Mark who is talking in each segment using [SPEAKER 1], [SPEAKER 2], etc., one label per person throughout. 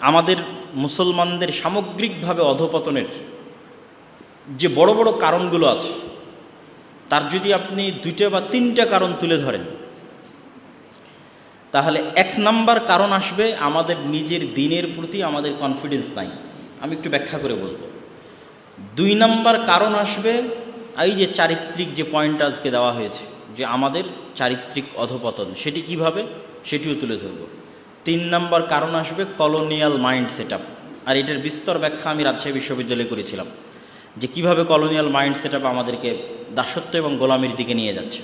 [SPEAKER 1] আমাদের মুসলমানদের সামগ্রিকভাবে অধপতনের যে বড় বড় কারণগুলো আছে, তার যদি আপনি দুইটা বা তিনটা কারণ তুলে ধরেন, তাহলে এক নাম্বার কারণ আসবে আমাদের নিজের দিনের প্রতি আমাদের কনফিডেন্স নাই। আমি একটু ব্যাখ্যা করে বলব। দুই নাম্বার কারণ আসবে এই যে চারিত্রিক যে পয়েন্ট আজকে দেওয়া হয়েছে, যে আমাদের চারিত্রিক অধপতন, সেটি কীভাবে? সেটিও তুলে ধরব। তিন নম্বর কারণ আসবে কলোনিয়াল মাইন্ড সেট আর এটার বিস্তর ব্যাখ্যা আমি রাজশাহী বিশ্ববিদ্যালয়ে করেছিলাম, যে কীভাবে কলোনিয়াল মাইন্ড সেট আমাদেরকে দাসত্ব এবং গোলামির দিকে নিয়ে যাচ্ছে।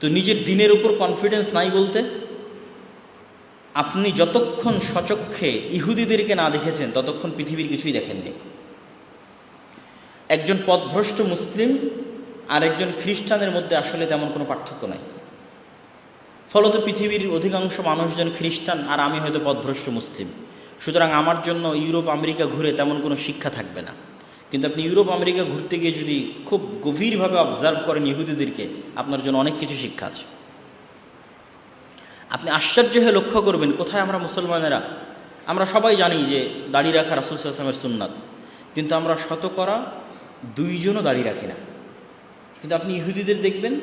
[SPEAKER 1] তো নিজের দিনের উপর কনফিডেন্স নাই বলতে, আপনি যতক্ষণ সচক্ষে ইহুদিদেরকে না দেখেছেন, ততক্ষণ পৃথিবীর কিছুই দেখেননি। একজন পথভ্রষ্ট মুসলিম আর একজন খ্রিস্টানের মধ্যে আসলে তেমন কোনো পার্থক্য নাই। ফলত পৃথিবীর অধিকাংশ মানুষজন খ্রিস্টান আর আমি হয়তো পথভ্রষ্ট মুসলিম। সুতরাং আমার জন্য ইউরোপ, আমেরিকা ঘুরে তেমন কোনো শিক্ষা থাকবে না। কিন্তু আপনি ইউরোপ, আমেরিকা ঘুরতে গিয়ে যদি খুব গভীরভাবে অবজার্ভ করেন ইহুদিদেরকে, আপনার জন্য অনেক কিছু শিক্ষা আছে। আপনি আশ্চর্য হয়ে লক্ষ্য করবেন, কোথায় আমরা মুসলমানেরা? আমরা সবাই জানি যে দাড়ি রাখা রাসুল আসলামের সুন্নাত। কিন্তু আমরা শতকরা দুইজনও দাড়ি রাখি না। কিন্তু আপনি ইহুদিদের দেখবেন,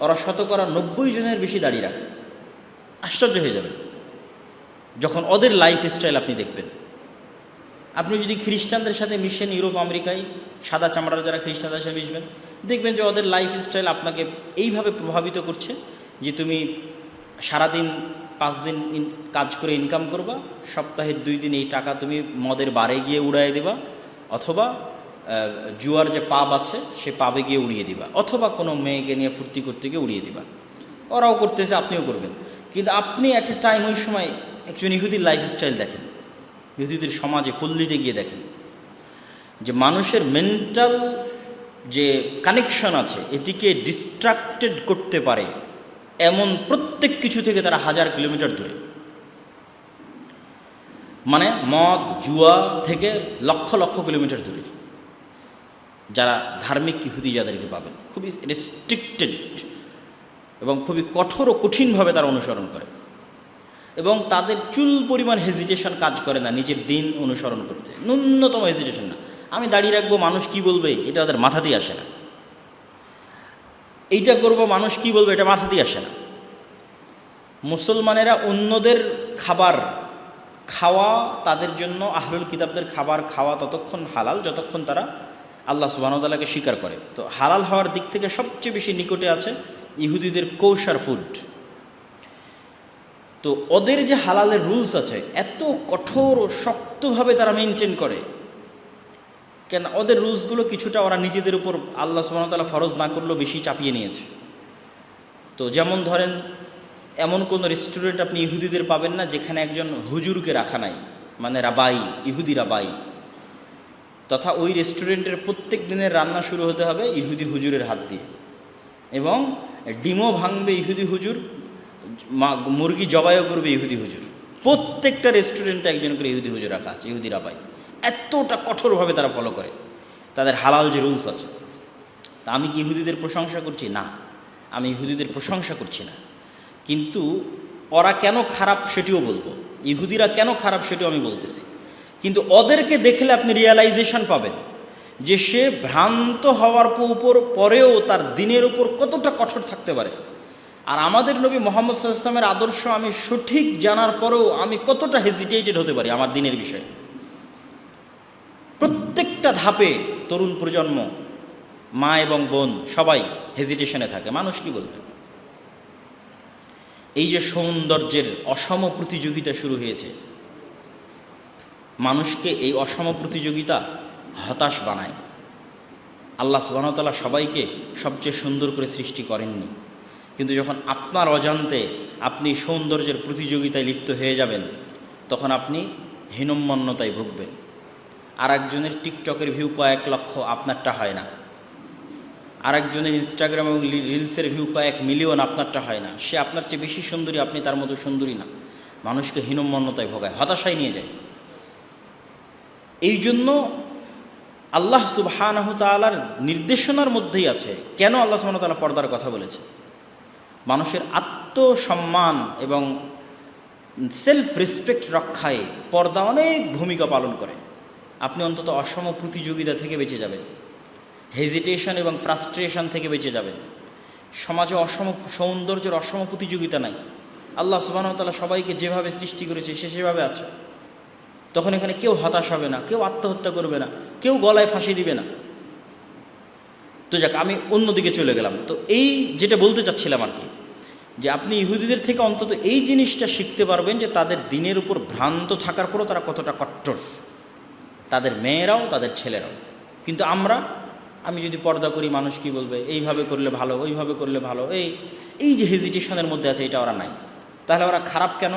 [SPEAKER 1] ওরা শতকরা নব্বই জনের বেশি দাঁড়িয়ে রাখে। আশ্চর্য হয়ে যাবেন। যখন ওদের লাইফ স্টাইল আপনি দেখবেন। আপনি যদি খ্রিস্টানদের সাথে মিশেন ইউরোপ, আমেরিকায়, সাদা চামড়ার যারা খ্রিস্টানদের সাথে মিশবেন, দেখবেন যে ওদের লাইফ স্টাইল আপনাকে এইভাবে প্রভাবিত করছে যে তুমি সারাদিন, পাঁচ দিন কাজ করে ইনকাম করবা, সপ্তাহের দুই দিন এই টাকা তুমি মদের বারে গিয়ে উড়াই দেবা, অথবা জুয়ার যে পাব আছে, সে পাবে গিয়ে উড়িয়ে দিবা, অথবা কোনো মেয়েকে নিয়ে ফুর্তি করতে গিয়ে উড়িয়ে দিবা। ওরাও করতেছে, আপনিও করবেন। কিন্তু আপনি অ্যাট এ টাইম ওই সময় একজন ইহুদির লাইফস্টাইল দেখেন। ইহুদিদের সমাজে, পল্লীতে গিয়ে দেখেন। যে মানুষের মেন্টাল যে কানেকশন আছে, এটিকে ডিস্ট্রাক্টেড করতে পারে এমন প্রত্যেক কিছু থেকে তারা হাজার কিলোমিটার দূরে। মানে মদ, জুয়া থেকে লক্ষ লক্ষ কিলোমিটার দূরে। যারা ধার্মিক ইহুদি যাদেরকে পাবেন, খুবই রেস্ট্রিক্টেড এবং খুবই কঠোর ও কঠিনভাবে তারা অনুসরণ করে। এবং তাদের চুল পরিমাণ হেজিটেশন কাজ করে না নিজের দিন অনুসরণ করতে। ন্যূনতম হেজিটেশন না। আমি দাঁড়িয়ে রাখব, মানুষ কি বলবে? এটা তাদের মাথাতেই আসে না। এইটা করব, মানুষ কি বলবে? এটা মাথাতেই আসে না। মুসলমানেরা অন্যদের খাবার খাওয়া, তাদের জন্য আহলুল কিতাবদের খাবার খাওয়া ততক্ষণ হালাল, যতক্ষণ তারা আল্লাহ সুবাহতালাকে স্বীকার করে। তো হালাল হওয়ার দিক থেকে সবচেয়ে বেশি নিকটে আছে ইহুদিদের কৌশার ফুড তো ওদের যে হালালের রুলস আছে, এত কঠোর ও শক্তভাবে তারা মেনটেন করে, কেন ওদের রুলসগুলো কিছুটা ওরা নিজেদের উপর আল্লাহ সুবাহতাল্লাহ ফরজ না করলেও বেশি চাপিয়ে নিয়েছে। তো যেমন ধরেন, এমন কোনো রেস্টুরেন্ট আপনি ইহুদিদের পাবেন না যেখানে একজন হুজুরকে রাখা নাই মানে রাবাই, ইহুদি রাবাই। তথা ওই রেস্টুরেন্টের প্রত্যেক দিনের রান্না শুরু হতে হবে ইহুদি হুজুরের হাত দিয়ে। এবং ডিমও ভাঙবে ইহুদি হুজুর মুরগি জবাইও করবে ইহুদি হুজুর। প্রত্যেকটা রেস্টুরেন্টে একজন করে ইহুদি হুজুর রাখা আছে ইহুদি রাবাই এতটা কঠোরভাবে তারা ফলো করে। তাদের হালাল যে রুলস আছে। তা আমি কি ইহুদিদের প্রশংসা করছি? না। আমি ইহুদিদের প্রশংসা করছি না। কিন্তু ওরা কেন খারাপ সেটিও বলব। ইহুদিরা কেন খারাপ সেটিও আমি বলতেছি। কিন্তু ওদেরকে দেখলে আপনি রিয়েলাইজেশন পাবেন। যে সে ভ্রান্ত হওয়ার উপর পরেও তার দিনের উপর কতটা কঠোর থাকতে পারে। আর আমাদের নবী মোহাম্মদ সাল্লামের আদর্শ আমি সঠিক জানার পরেও আমি কতটা হেজিটেটেড হতে পারি আমার দিনের বিষয়ে। প্রত্যেকটা ধাপে তরুণ প্রজন্ম, মা এবং বোন সবাই হেজিটেশনে থাকে। মানুষ কি বলবে? এই যে সৌন্দর্যের অসম প্রতিযোগিতা শুরু হয়েছে, মানুষকে এই অসম প্রতিযোগিতা হতাশ বানায়। আল্লাহ সুবাহতাল্লাহ সবাইকে সবচেয়ে সুন্দর করে সৃষ্টি করেননি। কিন্তু যখন আপনার অজান্তে আপনি সৌন্দর্যের প্রতিযোগিতায় লিপ্ত হয়ে যাবেন, তখন আপনি হীনম্মন্যতায় ভুগবেন। আর একজনের টিকটকের ভিউ কয়েক লক্ষ আপনারটা হয় না। আরেকজনের ইনস্টাগ্রাম এবং রিলসের ভিউ কয়েক মিলিয়ন আপনারটা হয় না। সে আপনার চেয়ে বেশি সুন্দরী, আপনি তার মতো সুন্দরী না। মানুষকে হীনম্মন্যতায় ভোগায়, হতাশায় নিয়ে যায়। এই জন্য আল্লাহ সুবহানাহু তাআলার নির্দেশনার মধ্যেই আছে। কেন আল্লাহ সুবহানাহু তাআলা পর্দার কথা বলেছে? মানুষের আত্মসম্মান এবং সেলফ রেসপেক্ট রক্ষায় পর্দা অনেক ভূমিকা পালন করে। আপনি অন্তত অসম প্রতিযোগিতা থেকে বেঁচে যাবেন। হেজিটেশন এবং ফ্রাস্ট্রেশন থেকে বেঁচে যাবেন। সমাজে অসম সৌন্দর্যের অসম প্রতিযোগিতা নাই। আল্লাহ সুবাহতাল্লাহ সবাইকে যেভাবে সৃষ্টি করেছে, সে সেভাবে আছে। তখন এখানে কেউ হতাশ হবে না, কেউ আত্মহত্যা করবে না, কেউ গলায় ফাঁসি দিবে না। তো যাক, আমি অন্যদিকে চলে গেলাম। তো এই যেটা বলতে চাচ্ছিলাম আর কি, যে আপনি ইহুদিদের থেকে অন্তত এই জিনিসটা শিখতে পারবেন যে তাদের দিনের উপর ভ্রান্ত থাকার পরও তারা কতটা কট্টর। তাদের মেয়েরাও, তাদের ছেলেরাও। কিন্তু আমরা, আমি যদি পর্দা করি, মানুষ কি বলবে? এইভাবে করলে ভালো, ওইভাবে করলে ভালো, এই এই যে হেজিটেশনের মধ্যে আছে, এটা ওরা নাই। তাহলে ওরা খারাপ কেন?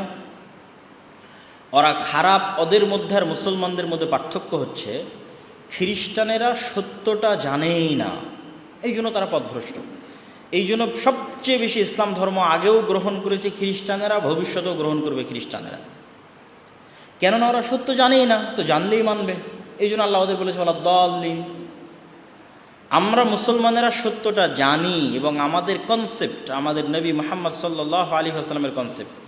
[SPEAKER 1] ওরা খারাপ ওদের মধ্যে আর মুসলমানদের মধ্যে পার্থক্য হচ্ছে, খ্রিস্টানেরা সত্যটা জানেই না। এই জন্য তারা পথভ্রষ্ট। এই জন্য সবচেয়ে বেশি ইসলাম ধর্ম আগেও গ্রহণ করেছে খ্রিস্টানেরা, ভবিষ্যতেও গ্রহণ করবে খ্রিস্টানেরা। কেননা ওরা সত্য জানেই না, তো জানলেই মানবে। এই জন্য আল্লাহ ওদের বলেছে বলা দলিন আমরা মুসলমানেরা সত্যটা জানি এবং আমাদের কনসেপ্ট আমাদের নবী মোহাম্মদ সাল্লাহ আলী কনসেপ্ট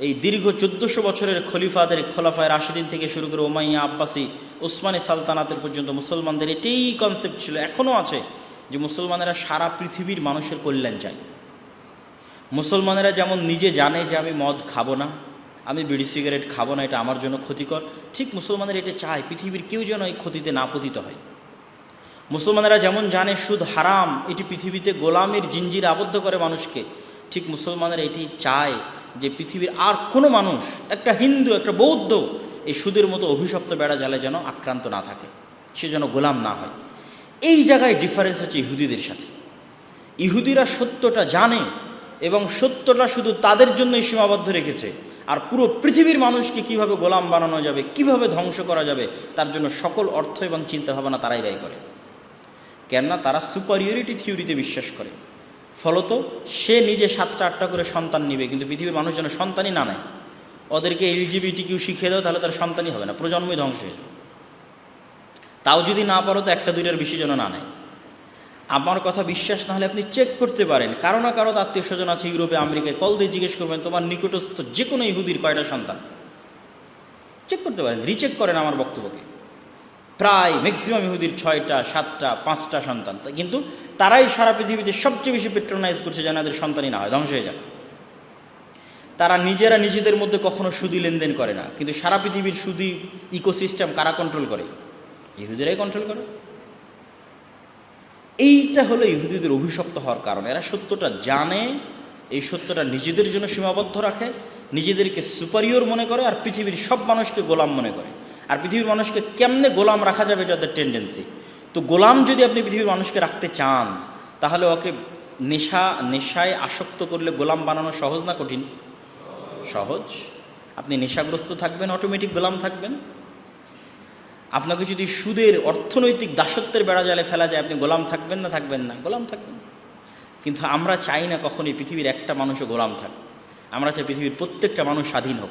[SPEAKER 1] এই দীর্ঘ চোদ্দোশো বছরের খলিফাদের খোলাফায় রাশিদিন থেকে শুরু করে ওমাইয়া আব্বাসি ওসমানী সালতানাতের পর্যন্ত মুসলমানদের এটাই কনসেপ্ট ছিল এখনও আছে যে মুসলমানেরা সারা পৃথিবীর মানুষের কল্যাণ চায়। মুসলমানেরা যেমন নিজে জানে যে আমি মদ খাব না, আমি বিড়ি সিগারেট খাব না, এটা আমার জন্য ক্ষতিকর, ঠিক মুসলমানের এটা চায়, পৃথিবীর কেউ যেন এই ক্ষতিতে না পতিত হয়। মুসলমানেরা যেমন জানে সুদ হারাম, এটি পৃথিবীতে গোলামের জিঞ্জির আবদ্ধ করে মানুষকে, ঠিক মুসলমানের এটি চায় যে পৃথিবীর আর কোনো মানুষ, একটা হিন্দু, একটা বৌদ্ধ, এই সুদের মতো অভিশপ্ত বেড়া জালে যেন আক্রান্ত না থাকে, সে যেন গোলাম না হয়। এই জায়গায় ডিফারেন্স হচ্ছে ইহুদিদের সাথে। ইহুদিরা সত্যটা জানে এবং সত্যটা শুধু তাদের জন্যই সীমাবদ্ধ রেখেছে। আর পুরো পৃথিবীর মানুষকে কীভাবে গোলাম বানানো যাবে, কীভাবে ধ্বংস করা যাবে, তার জন্য সকল অর্থ এবং চিন্তাভাবনা তারাই ব্যয় করে। কেননা তারা সুপারিয়রিটি থিওরিতে বিশ্বাস করে। ফলত সে নিজে সাতটা, আটটা করে সন্তান নিবে, কিন্তু পৃথিবীর মানুষ যেন সন্তানই না নেয়। ওদেরকে এলজিবিটি কিউ শিখিয়ে দাও, তাহলে তার সন্তানই হবে না, প্রজন্মই ধ্বংস হয়ে যাবে। তাও যদি না পারো, তো একটা, দুইটার বেশি যেন না নেয়। আমার কথা বিশ্বাস না হলে আপনি চেক করতে পারেন। কারও না কারও আত্মীয় স্বজন আছে ইউরোপে, আমেরিকায়। কল দিয়ে জিজ্ঞেস করবেন, তোমার নিকটস্থ যে কোনো ইহুদির কয়টা সন্তান? চেক করতে পারেন রিচেক করেন আমার বক্তব্যকে। প্রায় ম্যাক্সিমাম ইহুদির ছয়টা, সাতটা, পাঁচটা সন্তান। কিন্তু তারাই সারা পৃথিবীতে সবচেয়ে বেশি পেট্রোনাইজ করছে যেন এদের সন্তানই না হয়, ধ্বংস হয়ে যায় তারা নিজেরা নিজেদের মধ্যে কখনো সুদি লেনদেন করে না, কিন্তু সারা পৃথিবীর সুদি ইকোসিস্টেম কারা কন্ট্রোল করে? ইহুদিরাই কন্ট্রোল করে। এইটা হলো ইহুদিদের অভিশপ্ত হওয়ার কারণ। এরা সত্যটা জানে, এই সত্যটা নিজেদের জন্য সীমাবদ্ধ রাখে, নিজেদেরকে সুপারিয়র মনে করে আর পৃথিবীর সব মানুষকে গোলাম মনে করে। আর পৃথিবীর মানুষকে কেমনে গোলাম রাখা যাবে এটা ওদের টেন্ডেন্সি তো গোলাম যদি আপনি পৃথিবীর মানুষকে রাখতে চান, তাহলে ওকে নেশা, নেশায় আসক্ত করলে গোলাম বানানো সহজ না কঠিন? সহজ। আপনি নেশাগ্রস্ত থাকবেন অটোমেটিক গোলাম থাকবেন। আপনাকে যদি সুদের, অর্থনৈতিক দাসত্বের বেড়া জালে ফেলা যায়, আপনি গোলাম থাকবেন না থাকবেন না, গোলাম থাকবেন। কিন্তু আমরা চাই না কখনই পৃথিবীর একটা মানুষও গোলাম থাক। আমরা চাই পৃথিবীর প্রত্যেকটা মানুষ স্বাধীন হোক।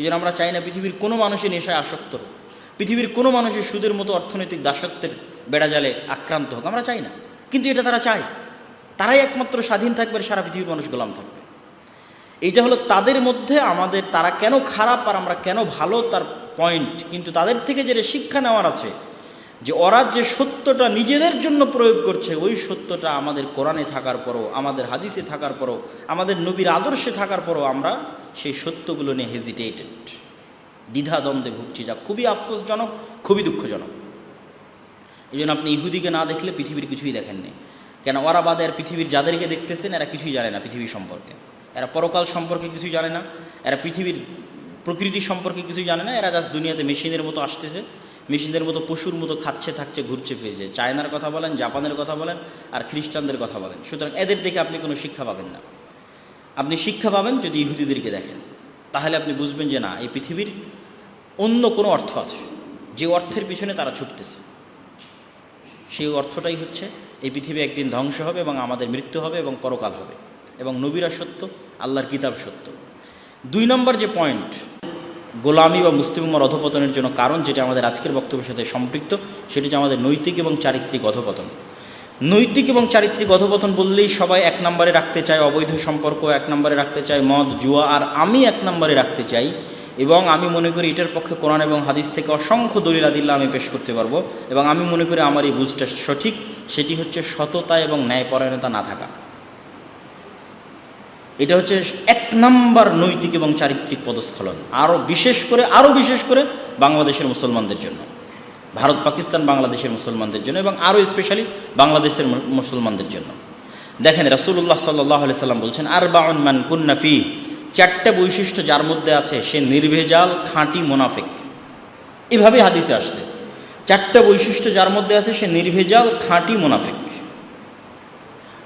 [SPEAKER 1] এই জন্য আমরা চাই না পৃথিবীর কোনো মানুষই নেশায় আসক্ত হোক। পৃথিবীর কোনো মানুষের সুদের মতো অর্থনৈতিক দাসত্বের বেড়াজালে আক্রান্ত হোক। আমরা চাই না। কিন্তু এটা তারা চায়। তারাই একমাত্র স্বাধীন থাকবে সারা পৃথিবীর মানুষ গোলাম থাকবে। এইটা হলো তাদের মধ্যে আমাদের তারা কেন খারাপ আর আমরা কেন ভালো তার পয়েন্ট কিন্তু তাদের থেকে যেটা শিক্ষা নেওয়ার আছে যে ওরা যে সত্যটা নিজেদের জন্য প্রয়োগ করছে, ওই সত্যটা আমাদের কোরআনে থাকার পরও, আমাদের হাদিসে থাকার পরও, আমাদের নবীর আদর্শে থাকার পরও আমরা সেই সত্যগুলো নিয়ে হেজিটেটেড দ্বিধাদ্বন্দ্বে ভুগছি যা খুবই আফসোসজনক, খুবই দুঃখজনক। এই জন্য আপনি ইহুদিকে না দেখলে পৃথিবীর কিছুই দেখেননি কেন ওরা বাদে আর পৃথিবীর যাদেরকে দেখতেছেন, এরা কিছুই জানে না পৃথিবী সম্পর্কে। এরা পরকাল সম্পর্কে কিছুই জানে না, এরা পৃথিবীর প্রকৃতি সম্পর্কে কিছুই জানে না, এরা জাস্ট দুনিয়াতে মেশিনের মতো আসতেছে। মেশিনের মতো পশুর মতো খাচ্ছে, থাকছে, ঘুরছে, ফিরছে। চায়নার কথা বলেন, জাপানের কথা বলেন, আর খ্রিস্টানদের কথা বলেন। সুতরাং এদের দেখে আপনি কোনো শিক্ষা পাবেন না। আপনি শিক্ষা পাবেন যদি ইহুদিদেরকে দেখেন। তাহলে আপনি বুঝবেন যে না, এই পৃথিবীর অন্য কোনো অর্থ আছে। যে অর্থের পিছনে তারা ছুটতেছে। সেই অর্থটাই হচ্ছে, এই পৃথিবী একদিন ধ্বংস হবে এবং আমাদের মৃত্যু হবে এবং পরকাল হবে। এবং নবীরা সত্য, আল্লাহর কিতাব সত্য। দুই নম্বর যে পয়েন্ট গোলামি বা মুসলিম উম্মার অধপতনের জন্য কারণ যেটা আমাদের আজকের বক্তব্যের সাথে সম্পৃক্ত, সেটি হচ্ছে আমাদের নৈতিক এবং চারিত্রিক অধপতন। নৈতিক এবং চারিত্রিক অধপতন বললেই সবাই এক নম্বরে রাখতে চায় অবৈধ সম্পর্ক, এক নম্বরে রাখতে চায় মদ, জুয়া, আর আমি এক নম্বরে রাখতে চাই এবং আমি মনে করি এটার পক্ষে কোরআন এবং হাদিস থেকে অসংখ্য দলিল আদিল্লা আমি পেশ করতে পারব এবং আমি মনে করি আমার এই বুঝটা সঠিক, সেটি হচ্ছে সততা এবং ন্যায়পরায়ণতা না থাকা। এটা হচ্ছে এক নাম্বার নৈতিক এবং চারিত্রিক পদস্খলন। আরও বিশেষ করে আরও বিশেষ করে বাংলাদেশের মুসলমানদের জন্য। ভারত, পাকিস্তান, বাংলাদেশের মুসলমানদের জন্য এবং আরও স্পেশালি বাংলাদেশের মুসলমানদের জন্য। দেখেন রাসুল্লাহ সাল্লাহ সাল্লাম বলছেন আর বাউন মান কুন্নাফি চারটা বৈশিষ্ট্য যার মধ্যে আছে, সে নির্ভেজাল, খাঁটি মোনাফেক। এভাবে হাদিসে আসছে। চারটা বৈশিষ্ট্য যার মধ্যে আছে, সে নির্ভেজাল, খাঁটি মোনাফেক।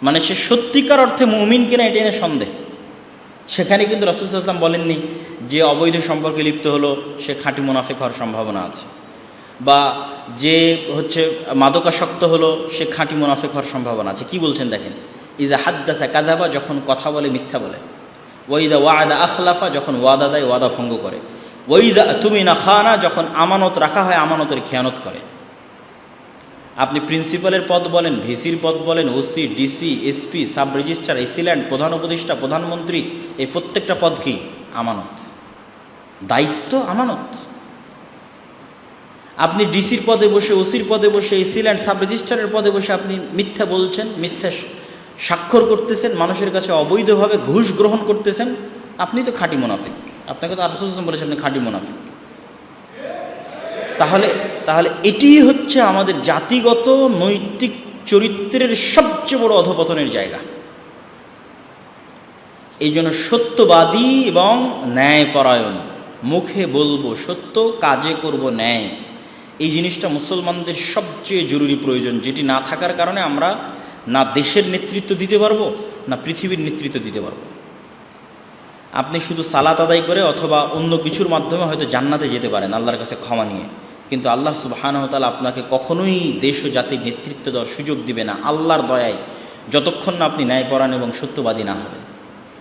[SPEAKER 1] মানে সে সত্যিকার অর্থে মুমিন কিনা এটা এনে সন্দেহ। সেখানে কিন্তু রাসুল সাল্লাম বলেননি যে অবৈধ সম্পর্কে লিপ্ত হলো, সে খাঁটি মুনাফেক হওয়ার সম্ভাবনা আছে। বা যে হচ্ছে মাদকাসক্ত হলো, সে খাঁটি মুনাফেক হওয়ার সম্ভাবনা আছে। কি বলছেন দেখেন? ইজা হাদ্দাথা কাদাবা যখন কথা বলে, মিথ্যা বলে। ওইদা ওয়াদা আখলাফা যখন ওয়াদা দেয়, ওয়াদা ভঙ্গ করে। ওইদা তুমি না খানা যখন আমানত রাখা হয়, আমানতের খেয়ানত করে। আপনি প্রিন্সিপালের পদ বলেন, ভিসির পদ বলেন, OC, DC, SP, sub registrar, AC land, প্রধান উপদেষ্টা, প্রধানমন্ত্রী, এই প্রত্যেকটা পদ কি? আমানত। দায়িত্ব আমানত। আপনি ডিসির পদে বসে, ওসির পদে বসে, এসিল্যান্ড সাব রেজিস্ট্রারের পদে বসে আপনি মিথ্যা বলছেন, মিথ্যা স্বাক্ষর করতেছেন, মানুষের কাছে অবৈধভাবে ঘুষ গ্রহণ করতেছেন, আপনি তো খাঁটি মুনাফিক। আপনাকে তো আরসুল বলেছেন আপনি খাঁটি মুনাফিক। তাহলে তাহলে এটিই হচ্ছে আমাদের জাতিগত নৈতিক চরিত্রের সবচেয়ে বড় অধপতনের জায়গা। এই জন্য সত্যবাদী এবং ন্যায়পরায়ণ, মুখে বলব সত্য, কাজে করব ন্যায়। এই জিনিসটা মুসলমানদের সবচেয়ে জরুরি প্রয়োজন, যেটি না থাকার কারণে আমরা না দেশের নেতৃত্ব দিতে পারব, না পৃথিবীর নেতৃত্ব দিতে পারব। আপনি শুধু সালাত আদায় করে অথবা অন্য কিছুর মাধ্যমে হয়তো জান্নাতে যেতে পারেন, আল্লাহর কাছে ক্ষমা নিয়ে। কিন্তু আল্লাহ সুবাহানহতাল আপনাকে কখনোই দেশ ও জাতির নেতৃত্ব দেওয়ার সুযোগ দিবে না। আল্লাহর দয়ায় যতক্ষণ না আপনি ন্যায়পরায়ণ এবং সত্যবাদী না হবেন।